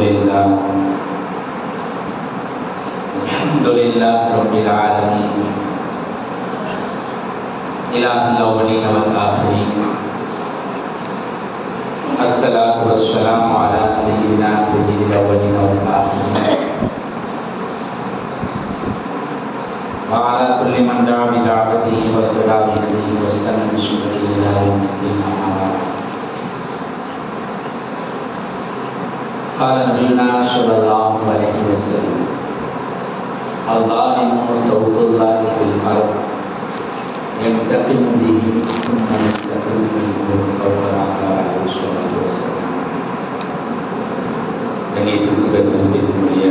لله. الحمد لله رب العالمين. إله الأولين والآخرين. الصلاة والسلام على سيدنا سيد الأولين والآخرين. وعلى كل من دعا بدعوته واهتدى بهديه واستنى بسنته إلى يوم الدين. أما بعد. قال نبينا صلى الله عليه وسلم الظالم صوت الله في الأرض ينتقم به ثم ينتقم منه أو كما قال عليه الصلاة والسلام கண்ணியத்துக்கு பெருமதிப்பிற்குரிய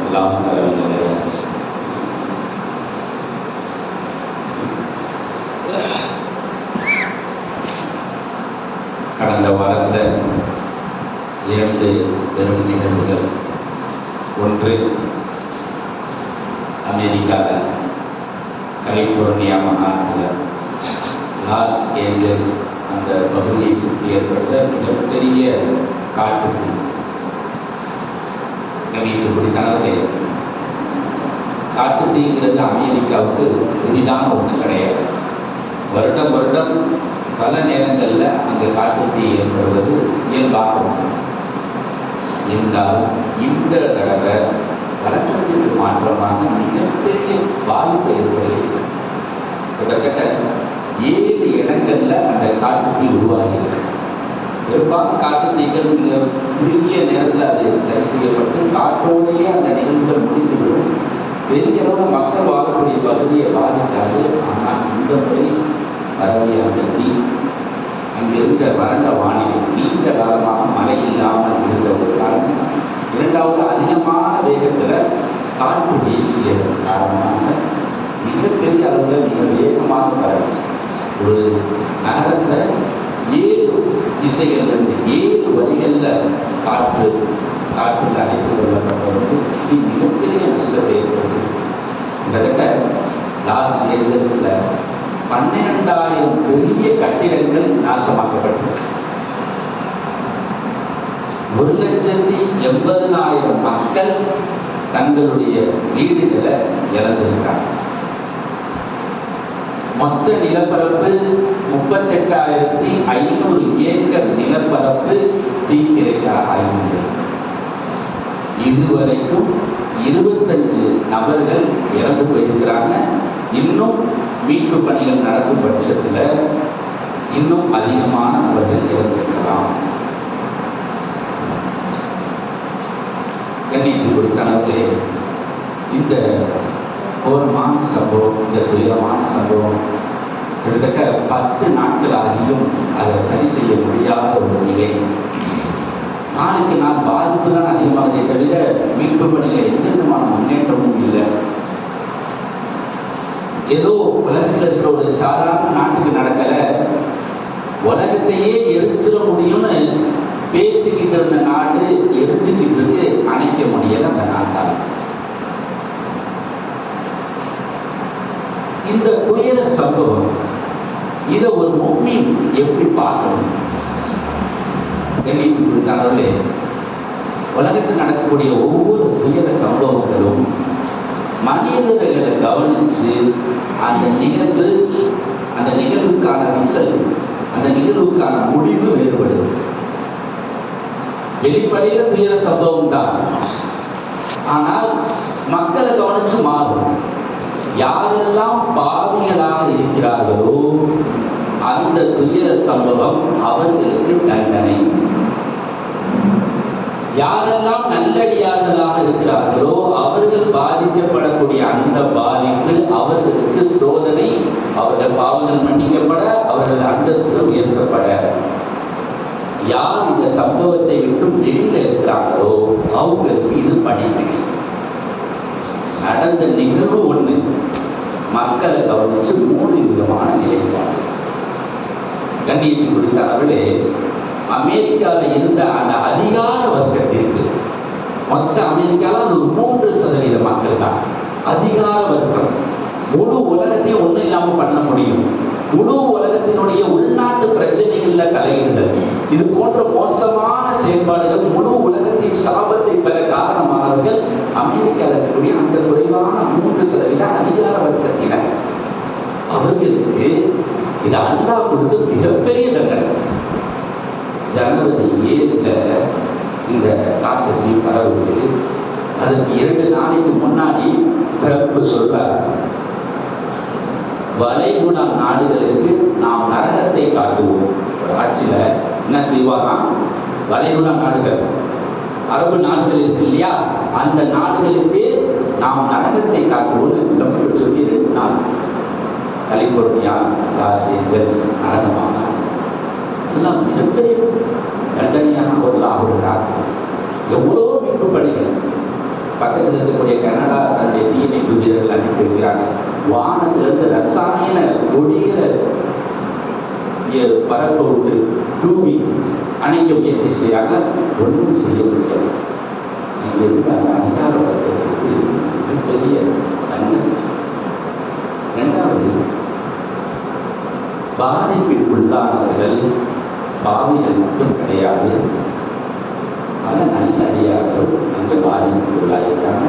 எல்லாம் தலைவர்களே கடந்த வாரத்தில் இரண்டு பெரும் நிகழ்வுகள் ஒன்று அமெரிக்காவில் கலிஃபோர்னியா மாகாணத்தில் லாஸ் ஏஞ்சல்ஸ் அந்த பகுதியை சுற்றி ஏற்பட்ட மிகப்பெரிய காட்டுத்தீ கணித்துக்குடி காட்டு காட்டுத்தீங்கிறது அமெரிக்காவுக்கு புதிதான ஒன்று கிடையாது. வருடம் வருடம் பல நேரங்களில் அங்கே தீ ஏற்படுவது இயல்பாக ஒன்று இருந்தாலும் இந்த தடவை வழக்கத்திற்கு மாற்றமாக மிகப்பெரிய பாதிப்பை ஏற்படுகிறது கிட்டத்தட்ட ஏழு இடங்கள்ல அந்த காட்டுத்தீ உருவாகி பெரும்பாலும் காட்டுத்தீக்கள் மிக குறுகிய நேரத்தில் அது சரி செய்யப்பட்டு காற்றோடையே அந்த நிகழ்வுகள் முடிந்துவிடும். பெரிய அளவில் மக்கள் வாழக்கூடிய பகுதியை பாதிக்காது. ஆனால் இந்த முறை பரவிய அந்த தீ அங்கிருந்த வறண்ட வானிலை நீண்ட காலமாக மழை இல்லாமல் இருந்த ஒரு காரணம் இரண்டாவது அதிகமான வேகத்தில் காற்று வீசியதன் காரணமாக மிகப்பெரிய அளவில் மிக வேகமாக பரவி. ஒரு நகரத்தை ஏழு திசைகளிலிருந்து ஏழு வழிகளில் காற்று காற்றில் அழைத்து கொள்ளப்பட்டவருக்கு இது மிகப்பெரிய நஷ்டத்தை ஏற்படுத்தி கிட்டத்தட்ட லாஸ் ஏஞ்சல்ஸில் பன்னிரெண்டாயிரம் பெரிய கட்டிடங்கள் நாசமாக்கப்பட்டன. ஒரு லட்சத்தி எண்பதனாயிரம் மக்கள் தங்களுடைய வீடுகளை இழந்திருக்காங்க. மொத்த நிலப்பரப்பு முப்பத்தெட்டாயிரத்தி ஐநூறு ஏக்கர் நிலப்பரப்பு தீக்கிரைக்காக ஆகியுள்ளது இதுவரைக்கும் இருபத்தஞ்சு நபர்கள் இறந்து போயிருக்கிறாங்க. இன்னும் மீட்பு பணிகள் நடக்கும் பட்சத்தில் இன்னும் அதிகமான நபர்கள் இறந்திருக்கலாம். கண்ணியத்துக்குடி கனவுலே இந்த கோரமான சம்பவம் இந்த துயரமான சம்பவம் கிட்டத்தட்ட பத்து நாட்கள் ஆகியும் அதை சரி செய்ய முடியாத ஒரு நிலை. நாளுக்கு நாள் பாதிப்பு தான் அதிகமாகுதே தவிர மீட்பு பணியில் எந்த விதமான முன்னேற்றமும் இல்லை. ஏதோ உலகத்தில் இருக்கிற ஒரு சாதாரண நாட்டுக்கு நடக்கலை. உலகத்தையே எரிச்சிட முடியும்னு பேசிக்கிட்டு இருந்த நாடு எரிச்சுக்கிட்டு இருக்கு. அணைக்க முடியல அந்த நாட்டால். இந்த துயர சம்பவம் இதை ஒரு முக்மீன் எப்படி பார்க்கணும்? கண்ணியத்துக்கு உலகத்தில் நடக்கக்கூடிய ஒவ்வொரு துயர சம்பவங்களும் மனிதர்களை கவனித்து அந்த நிகழ்வு அந்த நிகழ்வுக்கான ரிசல்ட் அந்த நிகழ்வுக்கான முடிவு வேறுபடுது. வெளிப்படையில துயர சம்பவம் தான் ஆனால் மக்களை கவனிச்சு மாறும். யாரெல்லாம் பாவிகளாக இருக்கிறார்களோ அந்த துயர சம்பவம் அவர்களுக்கு தண்டனை. யாரெல்லாம் நல்லடியார்களாக இருக்கிறார்களோ அவர்கள் பாதிக்கப்படக்கூடிய அந்த பாதிப்பு அவர்களுக்கு சோதனை அவர்கள் பாவங்கள் மன்னிக்கப்பட அவர்கள் அந்தஸ்து உயர்த்தப்பட. யார் இந்த சம்பவத்தை விட்டு வெளியில இருக்கிறாங்களோ அவங்களுக்கு இது படிப்பினை நடந்த நிகழ்வு ஒண்ணு. மக்களை கவனிச்சு மூணு விதமான நிலைப்பாடு. கண்ணியத்துக்கு கொடுத்த அளவிலே அமெரிக்காவில் இருந்த அந்த அதிகார வர்க்கத்திற்கு மொத்த அமெரிக்காவில் அது ஒரு மூன்று சதவீத மக்கள் தான் அதிகார வர்க்கம். முழு உலகத்தையும் ஒன்றும் இல்லாமல் பண்ண முடியும். முழு உலகத்தினுடைய உள்நாட்டு பிரச்சனைகளில் தலையிடுதல். இது போன்ற மோசமான செயல்பாடுகள் முழு உலகத்தின் சாபத்தை பெற காரணமானவர்கள் அமெரிக்காவில் இருக்கக்கூடிய அந்த குறைவான மூன்று சதவீத அதிகார வர்க்கத்தினர். அவர்களுக்கு இது அல்லாஹ் கொடுத்து மிகப்பெரிய தண்டனை. ஜனவரி ஏழுல இந்த காட்டுத்தீ பரவுது. அதுக்கு இரண்டு நாளைக்கு முன்னாடி பிறப்பு சொல்றார். வளைகுடா நாடுகளுக்கு நாம் நரகத்தை காட்டுவோம். ஒரு ஆட்சியில என்ன செய்வாராம் வளைகுடா நாடுகள். அரபு நாடுகள் இருக்கு இல்லையா? அந்த நாடுகளுக்கு நாம் நரகத்தை காட்டுவோம்னு ட்ரம்ப் சொல்லி ரெண்டு நாள். கலிபோர்னியா லாஸ் ஏஞ்சல்ஸ் நரகமாக. எல்லாம் மிகப்பெரிய தண்டனையாக பொருளாக இருக்கிறார் எவ்வளோ மீட்பு பணிகள். பக்கத்தில் இருக்கக்கூடிய கனடா தன்னுடைய தீயணைப்பு வீரர்கள் அனுப்பி இருக்கிறாங்க. வானத்திலிருந்து ரசாயன கொடிகளை எ- பறக்க விட்டு தூவி அணைக்க முயற்சி செய்யாங்க ஒன்றும் செய்ய முடியாது. அங்கே இருந்த அந்த அதிகார வர்க்கத்திற்கு மிகப்பெரிய தண்டனை. இரண்டாவது பாதிப்பிற்குள்ளானவர்கள் பாவிகள் மட்டும் கிடையாது. பல நல்ல அடியார்கள் அங்கு பாதிப்புள்ளாயிருக்காங்க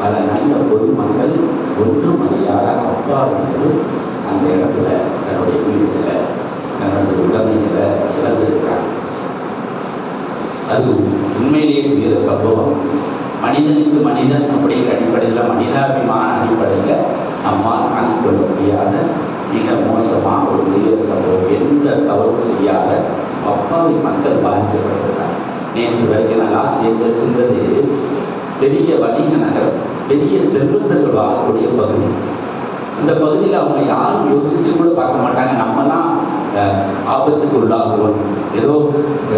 பல நல்ல பொதுமக்கள் ஒன்றும் அறியாத அப்பாவிகளும் அந்த இடத்துல தன்னுடைய வீடுகளை தன்னுடைய உடைமைகளை இழந்திருக்கிறாங்க. அது உண்மையிலேயே உயர் சம்பவம். மனிதனுக்கு மனிதன் அப்படிங்கிற அடிப்படையில் மனிதாபிமான அடிப்படையில் நம்மால் தாங்கிக் கொள்ள முடியாத மிக மோசமான ஒரு தீவிர சம்பவம். எந்த தவறும் செய்யாத அப்பாவி மக்கள் பாதிக்கப்பட்டிருக்காங்க நேற்று வரைக்கும் நான் லாஸ் ஏஞ்சல்ஸ்ன்றது பெரிய வணிக நகரம் பெரிய செல்வந்தர்கள் வாழக்கூடிய பகுதி. அந்த பகுதியில் அவங்க யாரும் யோசிச்சு கூட பார்க்க மாட்டாங்க. நம்மலாம் ஆபத்துக்கு உள்ளாகுவோம் ஏதோ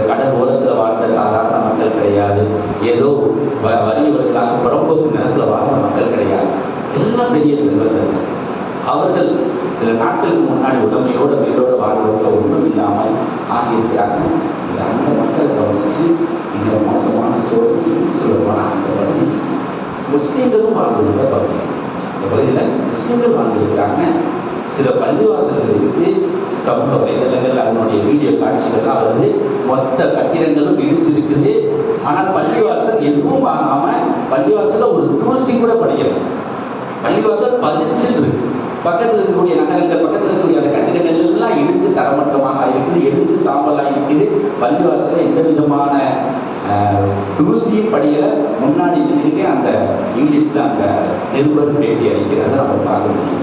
கடல் ஓரத்தில் வாழ்ந்த சாதாரண மக்கள் கிடையாது. ஏதோ வ- வறியவர்களாக புறம்போக்கு நிலத்தில் வாழ்ந்த மக்கள் கிடையாது. எல்லாம் பெரிய செல்வந்தர்கள். அவர்கள் சில நாட்களுக்கு முன்னாடி உடமையோட வீடோட வாழ்வதற்கு ஒன்றும் இல்லாமல் ஆகியிருக்கிறாங்க. இந்த அந்த மக்களை கவனித்து மிக மோசமான சோதனையும் சொல்லப்போனால் அந்த பகுதி முஸ்லீம்களும் வாழ்ந்துள்ள பகுதி. இந்த பகுதியில் முஸ்லீம்கள் வாழ்ந்துருக்கிறாங்க. சில பள்ளிவாசல்கள் இருக்கு சமூக வலைதளங்கள் அதனுடைய வீடியோ காட்சிகள்லாம் வருது மொத்த கட்டிடங்களும் இடிச்சிருக்குது ஆனால் பள்ளிவாசல் எதுவும் ஆகாமல் பள்ளிவாசலில் ஒரு தூசி கூட படிக்கல. பள்ளிவாசல் பதிச்சுட்டு இருக்கு. பக்கத்தில் இருக்கக்கூடிய நகரங்கள் பக்கத்தில் இருக்கக்கூடிய அந்த கட்டிடங்கள் எல்லாம் எடுத்து தரமட்டமாக இருக்குது எரிஞ்சு சாம்பலாக இருக்குது பள்ளிவாசல்ல எந்த விதமான தூசியும் படியில். முன்னாடி இருந்துக்கிட்டே அந்த இங்கிலீஷில் அந்த நிருபர் பேட்டி அளிக்கிறத நம்ம பார்க்க முடியும்.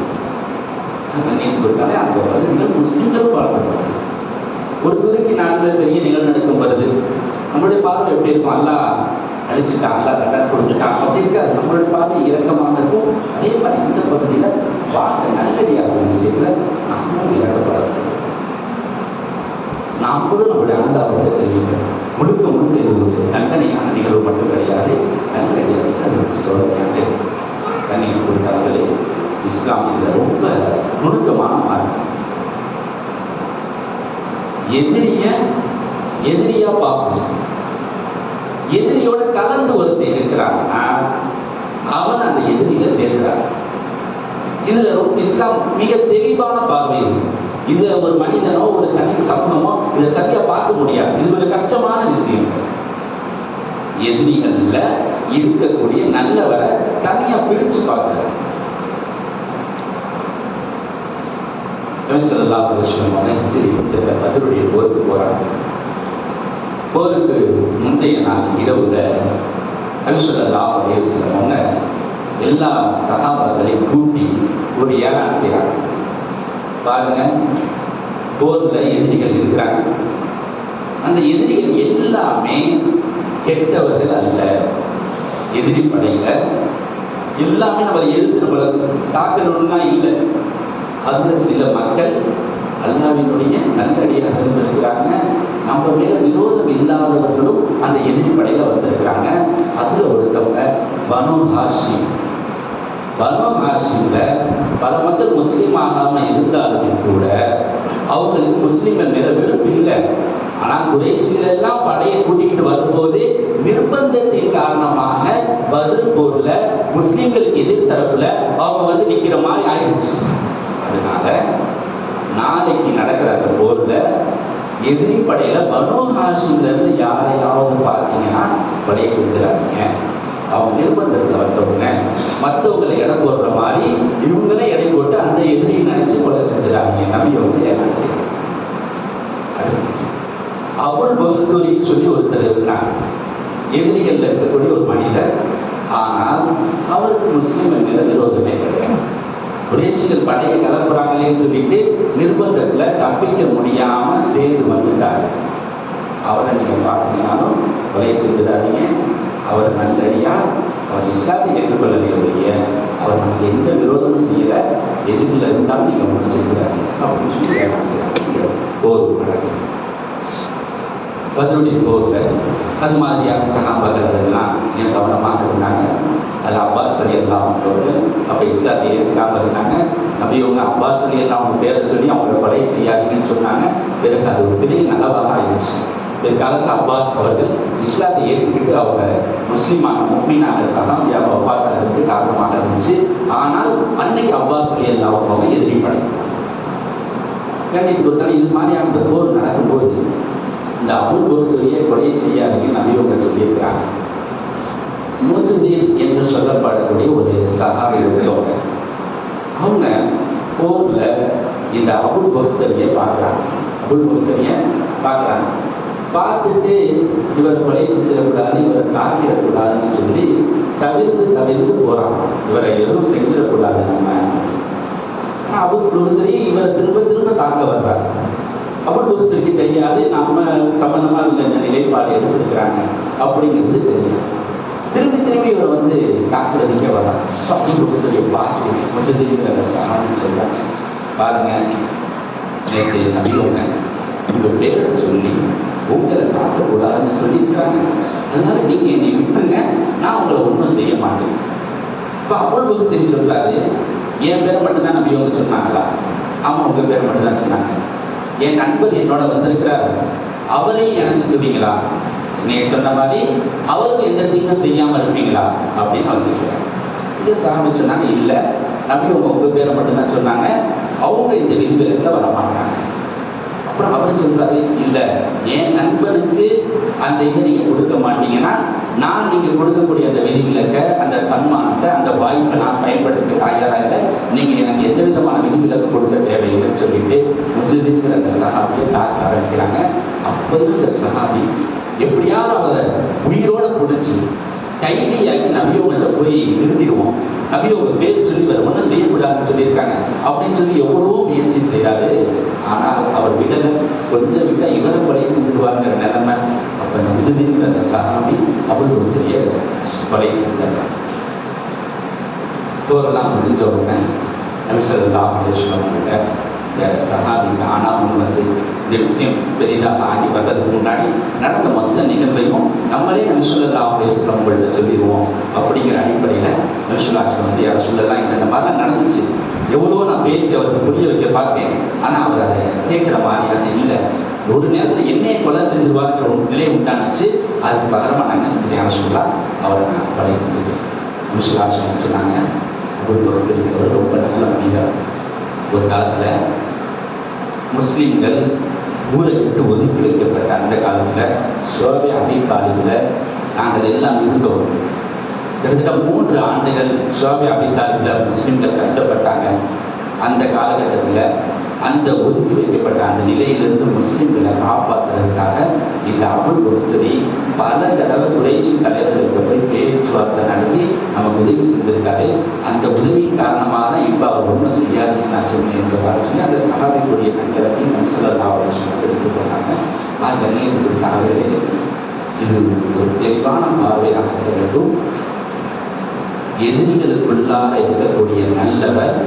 நேற்று கொடுத்தாலே அந்த பகுதிகள் முஸ்லீம்கள் வாழ்க்கை ஒரு துறைக்கு நாட்டில் பெரிய நிலநடுக்கம் வருது நம்மளுடைய பார்வை எப்படி இருக்கும்? அல்லா அழிச்சுட்டான் அல்லா தண்டனை கொடுத்துட்டான். அப்படி இருக்காது. நம்மளுடைய பார்வை இறக்கமாக இருக்கும். அதே மாதிரி இந்த பகுதியில் பார்க்க நல்லடியாக விஷயத்தில் நாமும் இறக்கப்படலாம். நாம் கூட நம்முடைய அனுதாபத்தை தெரிவிக்கிறோம் முழுக்க முழுக்க இது ஒரு தண்டனையான நிகழ்வு மட்டும் கிடையாது நல்லடியாக அது ஒரு சோதனையாக இருக்கு கண்ணியம் கொடுத்தவர்களே இஸ்லாம் இதில் ரொம்ப நுணுக்கமான மார்க்கம். எதிரிய எதிரியா பார்க்கணும் எதிரியோட கலந்து ஒருத்தன் இருக்கிறான்னா அவன் அந்த எதிரியில சேர்க்கிறான் இது இஸ்லாம் மிக தெளிவான பார்வை. இது ஒரு மனிதனோ ஒரு தனி சமூகமோ இதை சரியா பார்க்க முடியாது. இது ஒரு கஷ்டமான விஷயம். எதிரிகள்ல இருக்கக்கூடிய நல்லவரை தனியா பிரிச்சு பார்க்கிறார். நபிசல்லா பதிலுடைய போருக்கு போறாங்க. போருக்கு முந்தைய நாள் இரவுல நபிசல்லா அலுவலமவங்க எல்லா சகாபாக்களையும் கூட்டி ஒரு ஏழாம் செய்கிறாங்க பாருங்க போர்ல எதிரிகள் இருக்கிறாங்க. அந்த எதிரிகள் எல்லாமே கெட்டவர்கள் அல்ல. எதிரி படையில எல்லாமே நம்மளை எதிர்த்து நம்மளை இல்லை. அதுல சில மக்கள் அல்லாவினுடைய நல்லடியாக இருந்திருக்கிறாங்க. நம்ம மேல விரோதம் இல்லாதவர்களும் அந்த எதிரி படையில வந்திருக்கிறாங்க. அதுல ஒருத்தவங்க பனு ஹாஷி பனு ஹாஷிம்ல பல மக்கள் முஸ்லீம் ஆகாமல் இருந்தாலுமே கூட அவங்களுக்கு முஸ்லீம்கள் மேல வெறுப்பு இல்லை. ஆனால் குறைசிகள் படையை கூட்டிக்கிட்டு வரும்போது நிர்பந்தத்தின் காரணமாக பதில் போரில் முஸ்லீம்களுக்கு எதிர் அவங்க வந்து நிற்கிற மாதிரி ஆயிடுச்சு. அதனால நாளைக்கு நடக்கிற அந்த போரில் எதிரி படையில் பனோ ஹாஷிம்ல யாரையாவது பார்த்தீங்கன்னா படையை செஞ்சிடாதீங்க. அவங்க நிர்பந்தத்தில் வந்தவங்க மற்றவங்களை எடை போடுற மாதிரி இவங்களே எடை போட்டு அந்த எதிரியை நினைச்சு கொலை செஞ்சிடாதீங்க நம்பி அவங்க ஏதாவது செய்யணும் அடுத்து பகுத்தூரின்னு சொல்லி ஒருத்தர் இருந்தார். எதிரிகள் இருக்கக்கூடிய ஒரு மனிதர். ஆனால் அவருக்கு முஸ்லீம் மேல விரோதமே கிடையாது. குரேஷிகள் படையை கிளப்புறாங்களேன்னு சொல்லிட்டு நிர்பந்தத்தில் தப்பிக்க முடியாம சேர்ந்து வந்துட்டாரு. அவரை நீங்க பார்த்தீங்கன்னாலும் கொலை செஞ்சிடாதீங்க. அவர் நல்லடியா? அவர் இஸ்லாத்தை ஏற்றுக்கொள்ளவே ஒழிய அவர் நமக்கு எந்த விரோதமும் செய்யல. எதிரில் இருந்தாலும் நீங்க ஒன்று செய்கிறாங்க அப்படின்னு சொல்லி ஏற்பாடு போர் நடக்குது. பதிலுடைய போர்ல அது மாதிரியான சகாபாக்கள் அதெல்லாம் ஏன் கவனமாக இருந்தாங்க. அதில் அப்பாஸ் அலி எல்லாம் அவங்களோடு அப்போ இஸ்லாத்தை ஏற்றுக்காமல் இருந்தாங்க. நபி இவங்க அப்பாஸ் அலி எல்லாம் அவங்க பேரை சொல்லி அவங்கள கொலை செய்யாதீங்கன்னு சொன்னாங்க. பிறகு அது ஒரு பெரிய நலவாக ஆயிடுச்சு. பிற்காலத்தில் அப்பாஸ் அவர்கள் இஸ்லாத்தை ஏற்றுக்கிட்டு அவங்க முஸ்லீமாக முக்மீனாக சகாமியாக வஃபாத்தாகிறதுக்கு காரணமாக இருந்துச்சு. ஆனால் அன்னைக்கு அப்பாஸ் அலி அவங்க எதிரி படைத்தார் கண்ணிக்கு பொறுத்தவரை இது மாதிரியான அந்த போர் நடக்கும்போது இந்த அபுல் பொறுத்தவரையே கொலை செய்யாதீங்க நபியோங்க சொல்லியிருக்கிறாங்க. முஜதீர் என்று சொல்லப்படக்கூடிய ஒரு சகாவி இருந்தவங்க. அவங்க போரில் இந்த அபுல் பொறுத்தவையை பார்க்குறாங்க. அபுல் பொறுத்தவையை பார்க்குறாங்க. பார்த்துட்டு இவர் கொலை செஞ்சிடக்கூடாது இவரை தாக்கிடக்கூடாதுன்னு சொல்லி தவிர்த்து தவிர்த்து போகிறான் இவரை எதுவும் செஞ்சிடக்கூடாது நம்ம. ஆனால் அவர் பொறுத்தவரை இவரை திரும்ப திரும்ப தாக்க வர்றார். அபுல் ஒருத்தருக்கு தெரியாது நம்ம சம்பந்தமாக இவங்க இந்த நிலைப்பாடு எடுத்திருக்கிறாங்க அப்படிங்கிறது தெரியும் திரும்பி திரும்பி இவர் வந்து தாக்குறதுக்கே வர்றாங்க அப்படி பொறுத்தரை பார்த்து கொஞ்சம் சகான்னு சொல்கிறாங்க பாருங்க நேற்று நபியோங்க உங்கள் பேரை சொல்லி உங்களை தாக்கக்கூடாதுன்னு சொல்லியிருக்காங்க. அதனால நீங்க என்னை விட்டுருங்க. நான் உங்களை ஒன்றும் செய்ய மாட்டேன். இப்போ அவ்வளவு தெரிஞ்சு சொல்றாரு என் பேரை மட்டும்தான் நம்ம வந்து சொன்னாங்களா? ஆமாம் உங்கள் பேரை மட்டும்தான் சொன்னாங்க. என் நண்பர் என்னோட வந்திருக்கிறார். அவரையும் நினைச்சுக்குவீங்களா நீ சொன்ன மாதிரி அவருக்கு எந்த தீங்கும் செய்யாமல் இருப்பீங்களா? அப்படின்னு அவர் கேட்கிறார். இது சாமி சொன்னாங்க இல்லை. நம்பி உங்க உங்கள் பேரை மட்டும்தான் சொன்னாங்க. அவங்க இந்த விதிவிலக்கில் வர மாட்டாங்க அப்புறம் அவர் சொல்றாரு இல்லை என் நண்பனுக்கு அந்த இதை நீங்க கொடுக்க மாட்டீங்கன்னா நான் நீங்க கொடுக்கக்கூடிய அந்த விதிவிலக்க அந்த சன்மானத்தை அந்த வாய்ப்பை நான் பயன்படுத்த தயாராக இல்லை. நீங்க எனக்கு எந்த விதமான விதிவிலக்கு கொடுக்க தேவையில்லைன்னு சொல்லிட்டு முஜிதிங்கிற அந்த சகாபியை தாக்க ஆரம்பிக்கிறாங்க. அப்போது இந்த சகாபி எப்படியாவது அவரை உயிரோட பிடிச்சி கைதியாக்கி நபியோங்கிட்ட போய் நிறுத்திடுவோம் நபியோங்க பேர் சொல்லி வேற ஒன்றும் செய்யக்கூடாதுன்னு சொல்லியிருக்காங்க. அப்படின்னு சொல்லி எவ்வளவோ முயற்சி செய்கிறாரு ஆனால் அவர் விடல. கொஞ்சம் விட்டால் இவரை கொலை செஞ்சிருவாங்கிற நிலைமை. அப்போ இந்த முஜதிங்கிற அந்த சஹாபி அவள் ஒருத்தரைய கொலை செஞ்சாங்க. போரெல்லாம் முடிஞ்ச உடனே நபிசல்லா கிட்ட இந்த சஹாபி தானா முன் வந்து இந்த விஷயம் பெரிதாக ஆகி வர்றதுக்கு முன்னாடி நடந்த மொத்த நிகழ்வையும் நம்மளே நபிசுல்லா அலுவலம் உங்கள்கிட்ட சொல்லிடுவோம் அப்படிங்கிற அடிப்படையில் நபிசுல்லாஸ்லம் வந்து யார் சொல்லலாம் இந்த மாதிரிலாம் நடந்துச்சு. எவ்வளோ நான் பேசி அவருக்கு புரிய வைக்க பார்த்தேன். ஆனால் அவர் அதை கேட்குற மாதிரி அது இல்லை. ஒரு நேரத்தில் என்னையை கொலை செஞ்சிருவாருங்கிற ஒரு நிலை உண்டானுச்சு. அதுக்கு பகரமாக நான் என்ன செஞ்சேன் சொல்லலாம் அவரை நான் கொலை செஞ்சுட்டேன். நபிசுல்லாஸ்லம் சொன்னாங்க? அவர் பொறுத்திருக்கிறவர் ரொம்ப நல்ல மனிதர். ஒரு காலத்தில் முஸ்லீம்கள் ஊரை விட்டு ஒதுக்கி வைக்கப்பட்ட அந்த காலத்தில் சோபை அபி தாலிபில் நாங்கள் எல்லாம் இருந்தோம். கிட்டத்தட்ட மூன்று ஆண்டுகள் சோபை அபி தாலிபில் முஸ்லீம்கள் கஷ்டப்பட்டாங்க. அந்த காலகட்டத்தில் அந்த ஒதுக்கி வைக்கப்பட்ட அந்த நிலையிலிருந்து முஸ்லீம்களை காப்பாற்றுறதுக்காக இந்த அபுல் பொறுத்தரி பல தடவை குறைசி தலைவர்களுக்கு போய் பேச்சுவார்த்தை நடத்தி நமக்கு உதவி செஞ்சிருக்காரு. அந்த உதவி காரணமாக தான் இப்போ அவர் ஒன்றும் செய்யாதுன்னு நான் சொன்னேன் என்பதாக சொல்லி அந்த சகாபிக்குரிய தங்களத்தையும் நம்சலா அவர்கள் எடுத்துக்கொண்டாங்க ஆக கண்ணியத்துக்கு தாங்களே இது ஒரு தெளிவான பார்வையாக இருக்க வேண்டும். எதிரிகளுக்குள்ளாக இருக்கக்கூடிய நல்லவர்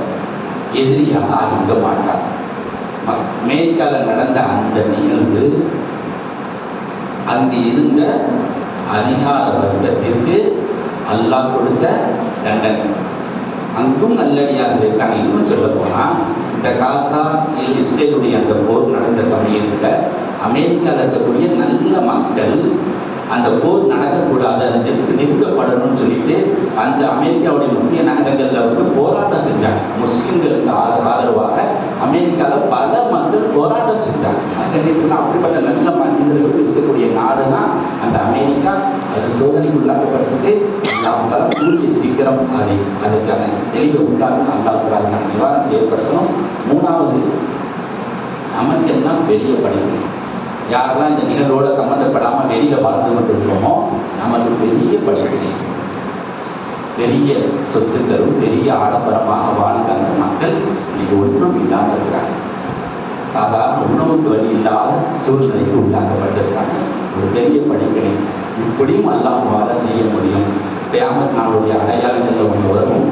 எதிரியாக ஆகிக்க மாட்டார். ம- மேற்கால நடந்த அந்த நிகழ்வு அங்கு இருந்த அதிகார வர்க்கத்திற்கு அல்லாஹ் கொடுத்த தண்டனை. அங்கும் நல்லடியாக இருக்காங்க. இன்னும் சொல்ல போனா இந்த காசா இஸ்ரேலுடைய அந்த போர் நடந்த சமயத்தில் அமெரிக்காவில் இருக்கக்கூடிய நல்ல மக்கள் அந்த போர் நடக்கக்கூடாது அது நிறுத்த நிறுத்தப்படணும்னு சொல்லிட்டு அந்த அமெரிக்காவுடைய முக்கிய நகரங்களில் வந்து போராட்டம் செஞ்சாங்க. முஸ்லீம்களுக்கு ஆதர ஆதரவாக அமெரிக்காவில் பல மக்கள் போராட்டம் செஞ்சாங்க. ஆனால் கண்டிப்பாக அப்படிப்பட்ட நல்ல மனிதர்கள் இருக்கக்கூடிய நாடு தான் அந்த அமெரிக்கா. அது சோதனைக்கு உள்ளாக்கப்பட்டிருக்கு. அல்லாஹால கூடிய சீக்கிரம் அதை அதுக்கான தெளிவை உண்டாக்கணும். அல்லாஹால அதுக்கான நிவாரணத்தை ஏற்படுத்தணும். மூணாவது நமக்கெல்லாம் பெரிய படிக்கணும் யாரெல்லாம் இந்த நிகழ்வோட சம்மந்தப்படாமல் வெளியில் வாழ்ந்து கொண்டு இருக்கோமோ நமக்கு பெரிய படிப்பினை பெரிய சொத்துக்களும் பெரிய ஆடம்பரமாக வாழ்ந்த அந்த மக்கள் இன்னைக்கு ஒன்றும் இல்லாமல் இருக்கிறாங்க. சாதாரண உணவுக்கு வழி இல்லாத சூழ்நிலைக்கு உள்ளாக்கப்பட்டிருக்காங்க. ஒரு பெரிய படிப்பினை இப்படியும் அல்லாஹ்வால செய்ய முடியும். தேமத் நாளுடைய அடையாளங்களில் ஒன்று வரும்.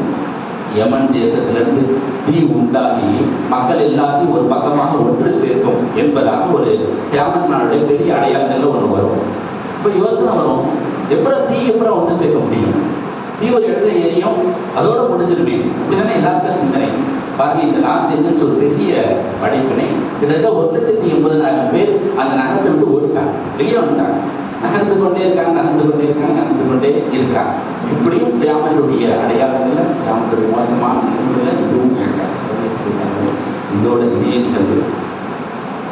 யமன் தேசத்திலிருந்து தீ உண்டாகி மக்கள் எல்லாத்தையும் ஒரு பக்கமாக ஒன்று சேர்க்கும் என்பதாக ஒரு தியாக நாளுடைய பெரிய அடையாளங்கள்ல ஒன்று வரும். இப்போ யோசனை வரும். எப்பறம் தீ எப்பறம் ஒன்று சேர்க்க முடியும்? தீ ஒரு இடத்துல எரியும் அதோட முடிஞ்சிருமே. இப்படிதானே எல்லாருக்கும் சிந்தனை பாருங்க இந்த லாஸ்ட் ஒரு பெரிய படைப்பினை கிட்டத்தட்ட ஒரு லட்சத்தி எண்பதனாயிரம் பேர் அந்த நகரத்தை விட்டு ஓடிட்டாங்க. வெளியே வந்துட்டாங்க. நகர்ந்து கொண்டே இருக்காங்க நகர்ந்து கொண்டே இருக்காங்க நகர்ந்து கொண்டே இருக்கிறாங்க. இப்படியும் கிராமத்துடைய அடையாளங்களில் கிராமத்துடைய மோசமான நிகழ்வுல இதுவும் இதோட இதே நிகழ்வு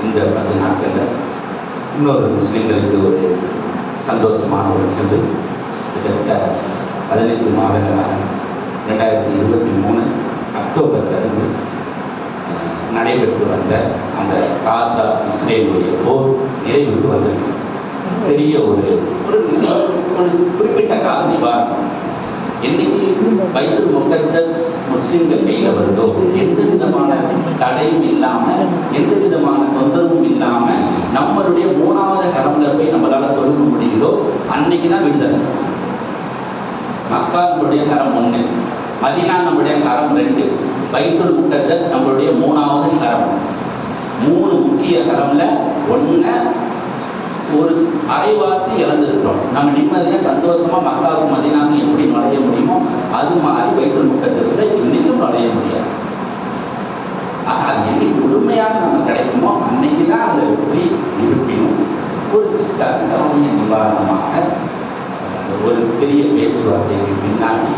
இந்த பத்து நாட்களில் இன்னொரு முஸ்லீம்களுக்கு ஒரு சந்தோஷமான ஒரு நிகழ்வு. கிட்டத்தட்ட பதினைந்து மாதங்களாக ரெண்டாயிரத்தி இருபத்தி மூணு அக்டோபர்லேருந்து நடைபெற்று வந்த அந்த காசா இஸ்ரேலுடைய போர் நிறைவுக்கு வந்திருக்கு. பெரிய ஒரு ஒரு குறிப்பிட்ட கால நிவாரணம். என்னைக்கு பைத்துல் முகத்தஸ் முஸ்லீம்கள் கையில் வருதோ எந்த விதமான தடையும் இல்லாம எந்த விதமான தொந்தரவும் இல்லாம நம்மளுடைய மூணாவது ஹரம்ல போய் நம்மளால தொழுக முடியுதோ அன்னைக்கு தான் விடுதலை மக்கா நம்மளுடைய ஹரம் ஒண்ணு மதினா நம்முடைய ஹரம் ரெண்டு பைத்துல் முகத்தஸ் நம்மளுடைய மூணாவது ஹரம் மூணு முக்கிய ஹரம்ல ஒன்று ஒரு அரைவாசி இழந்திருக்கிறோம். நம்ம நிம்மதியாக சந்தோஷமாக மக்காவுக்கு மதினாவுக்கு எப்படி நுழைய முடியுமோ அது மாதிரி வைத்தல் முக்கத்தில் இன்னைக்கும் நுழைய முடியாது. ஆக அது என்னைக்கு முழுமையாக நம்ம கிடைக்குமோ அன்னைக்கு தான் அதை வெற்றி இருப்பினும் ஒரு தற்காலிக நிவாரணமாக ஒரு பெரிய பேச்சுவார்த்தைக்கு பின்னாடி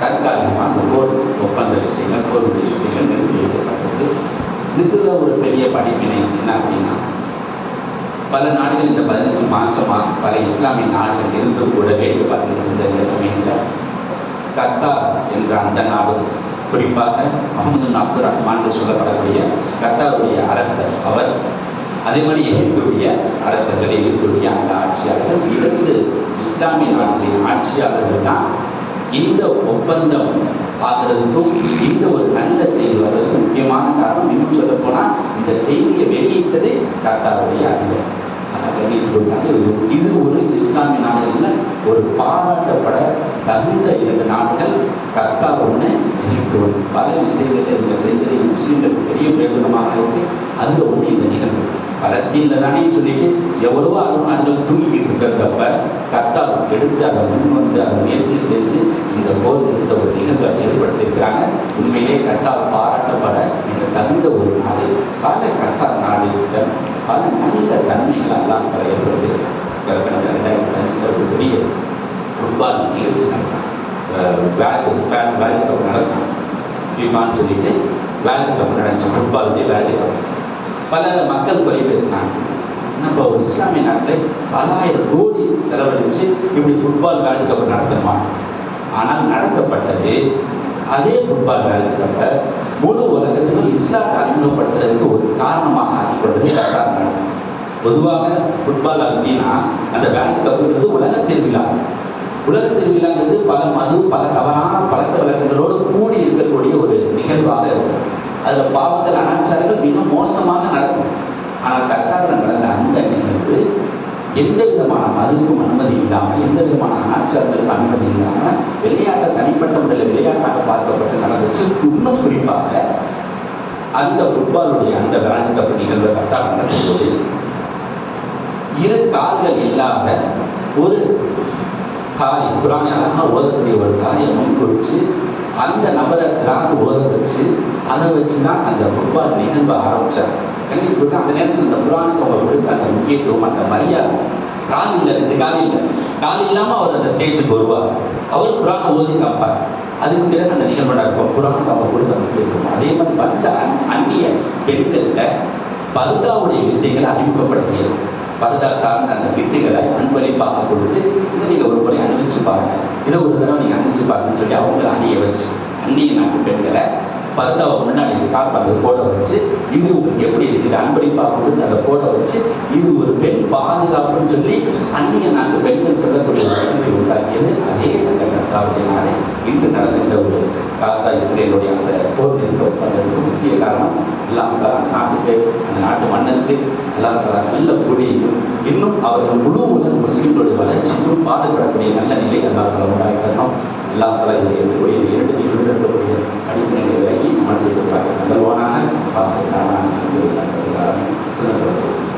தற்காலிகமாக அந்த போர் ஒப்பந்த விஷயங்கள் போருடைய விஷயங்கள் நிறுத்தி வைக்கப்பட்டது இதுல ஒரு பெரிய படிப்பினை என்ன அப்படின்னா பல நாடுகள் இந்த பதினஞ்சு மாசமா பல இஸ்லாமிய நாடுகள் இருந்தும் கூட வேடிக்கை பார்த்துட்டு இருந்த இந்த சமயத்தில் கத்தார் என்ற அந்த நாடு குறிப்பாக முகமது அப்துல் ரஹ்மான் சொல்லப்படக்கூடிய கத்தாருடைய அரசர் அவர் அதே மாதிரி எகிப்துடைய அரசர்கள் எகிப்துடைய அந்த ஆட்சியாளர்கள் இரண்டு இஸ்லாமிய நாடுகளின் ஆட்சியாளர்கள் தான் இந்த ஒப்பந்தம் ஆகிறதுக்கும் இந்த ஒரு நல்ல செய்தி வர்றது முக்கியமான காரணம் இன்னும் சொல்ல போனால் இந்த செய்தியை வெளியிட்டதே கத்தாருடைய அதிபர் வெளியிட்டு கொடுத்தாங்க இது ஒரு- இஸ்லாமிய நாடுகளில் ஒரு பாராட்டப்பட தகுந்த இரண்டு நாடுகள். கத்தார் ஒன்று எகிப்து ஒன்று பல விஷயங்களில் இவங்க செஞ்சது முஸ்லீம்களுக்கு பெரிய பிரயோஜனமாக இருக்கு அதில் ஒன்று இந்த நிகழ்வு. பலஸ்தீன்ல தானே சொல்லிட்டு எவ்வளவோ அரபு நாடுகள் தூங்கிட்டு இருக்கிறப்ப கத்தார் எடுத்து அதை முன் வந்து அதை முயற்சி செஞ்சு இந்த போர் நிறுத்த ஒரு நிகழ்வை ஏற்படுத்தியிருக்கிறாங்க. உண்மையிலே கத்தார் பாராட்டப்பட மிக தகுந்த ஒரு நாடு. பல கத்தார் நாடு பல நல்ல தன்மைகளாக எல்லாம் தலை கடந்த ரெண்டாயிரத்தி பதினெட்டில் ஒரு பெரிய ஃபுட்பால் நிகழ்ச்சி நடத்தினாங்க வேர்ல்டு ஃபேன் வேர்ல்டு கப் நடத்தினாங்க ஃபீஃபான்னு சொல்லிட்டு வேர்ல்டு கப் நடந்துச்சு. ஃபுட்பாலுடைய வேர்ல்டு கப் பல மக்கள் குறை பேசினாங்க. நம்ம ஒரு இஸ்லாமிய நாட்டில் பலாயிரம் கோடி செலவழித்து இப்படி ஃபுட்பால் வேர்ல்டு கப் நடத்தணுமா? ஆனால் நடத்தப்பட்டது அதே ஃபுட்பால் வேர்ல்டு கப்பை முழு உலகத்திலும் இஸ்லாத்தை அறிமுகப்படுத்துறதுக்கு ஒரு காரணமாக ஆக்கிக்கொண்டது கத்தார் நாடு பொதுவாக ஃபுட்பால் அப்படின்னா அந்த வேர்ல்டு கப்புங்கிறது உலக திருவிழா. உலக திருவிழாங்கிறது பல மது பல தவறான பழக்க வழக்கங்களோடு கூடி இருக்கக்கூடிய ஒரு நிகழ்வாக இருக்கும். அதில் பாவங்கள் அனாச்சாரங்கள் மிக மோசமாக நடக்கும். ஆனால் கத்தாரில் நடந்த அந்த நிகழ்வு எந்த விதமான மதுக்கும் அனுமதி இல்லாமல் எந்த விதமான அனாச்சாரங்களுக்கும் அனுமதி இல்லாமல் விளையாட்டை தனிப்பட்ட முறையில் விளையாட்டாக பார்க்கப்பட்டு நடந்துச்சு. இன்னும் குறிப்பாக அந்த ஃபுட்பாலுடைய அந்த வேர்ல்டு கப் நிகழ்வு கத்தார் நடக்கும்போது இரு கால்கள் இல்லாத ஒரு காரி குரானை அழகாக ஓதக்கூடிய ஒரு காரியை முன்குறிச்சு அந்த நபரை கிராந்து ஓத வச்சு அதை வச்சு தான் அந்த ஃபுட்பால் நிகழ்வை ஆரம்பித்தார் கண்டிப்பாக அந்த நேரத்தில் இந்த குரானுக்கு அவங்க கொடுத்த அந்த முக்கியத்துவம் அந்த மரியாதை. கால் இல்லை ரெண்டு கால் இல்லை. கால் இல்லாமல் அவர் அந்த ஸ்டேஜுக்கு வருவார். அவர் குரானை ஓதி காப்பார். அதுக்கு பிறகு அந்த நிகழ்வு நடக்கும் குரானுக்கு அவங்க கொடுத்த முக்கியத்துவம். அதே மாதிரி வந்த அந்- அந்நிய பெண்கள்கிட்ட பர்தாவுடைய விஷயங்களை அறிமுகப்படுத்தியது. பர்தா சார்ந்த அந்த கிட்டுகளை அன்பளிப்பாக கொடுத்து இதை நீங்கள் ஒரு முறை அணிவிச்சு பாருங்க. இதை ஒரு தடவை நீங்கள் அணிவிச்சு பாருங்கன்னு சொல்லி அவங்கள அணிய வச்சு அந்நிய நாட்டு பெண்களை பர்தாவை முன்னாடி ஸ்டாப் அந்த போட வச்சு இது உங்களுக்கு எப்படி இருக்குது? அன்பளிப்பாக கொடுத்து அதை போட வச்சு இது ஒரு பெண் பாதுகாப்புன்னு சொல்லி அந்நிய நாட்டு பெண்கள் சொல்லக்கூடிய வழக்கங்களை உண்டாக்கியது. அதே அந்த கத்தாவுடைய நாடு இன்று நடந்த இந்த ஒரு காசா இஸ்ரேலுடைய அந்த போர் நிறுத்த ஒப்பந்தத்துக்கு முக்கிய காரணம் எல்லாம் அந்த நாட்டுக்கு அந்த நாட்டு மன்னருக்கு எல்லாம் தலா நல்ல கூலியையும் இன்னும் அவர்கள் முழு உலக முஸ்லீம்களுடைய வளர்ச்சியும் பாடுபடக்கூடிய நல்ல நிலை எல்லா தலா உண்டாக்கணும் எல்லா துறையில் இருக்கக்கூடிய இரண்டு நிகழ்வில் இருக்கக்கூடிய அடிப்படைகளை விலகி மனசுக்கு பார்க்க தந்தல்வானாக பாசத்தான சிந்தனை சிறந்தவர்கள்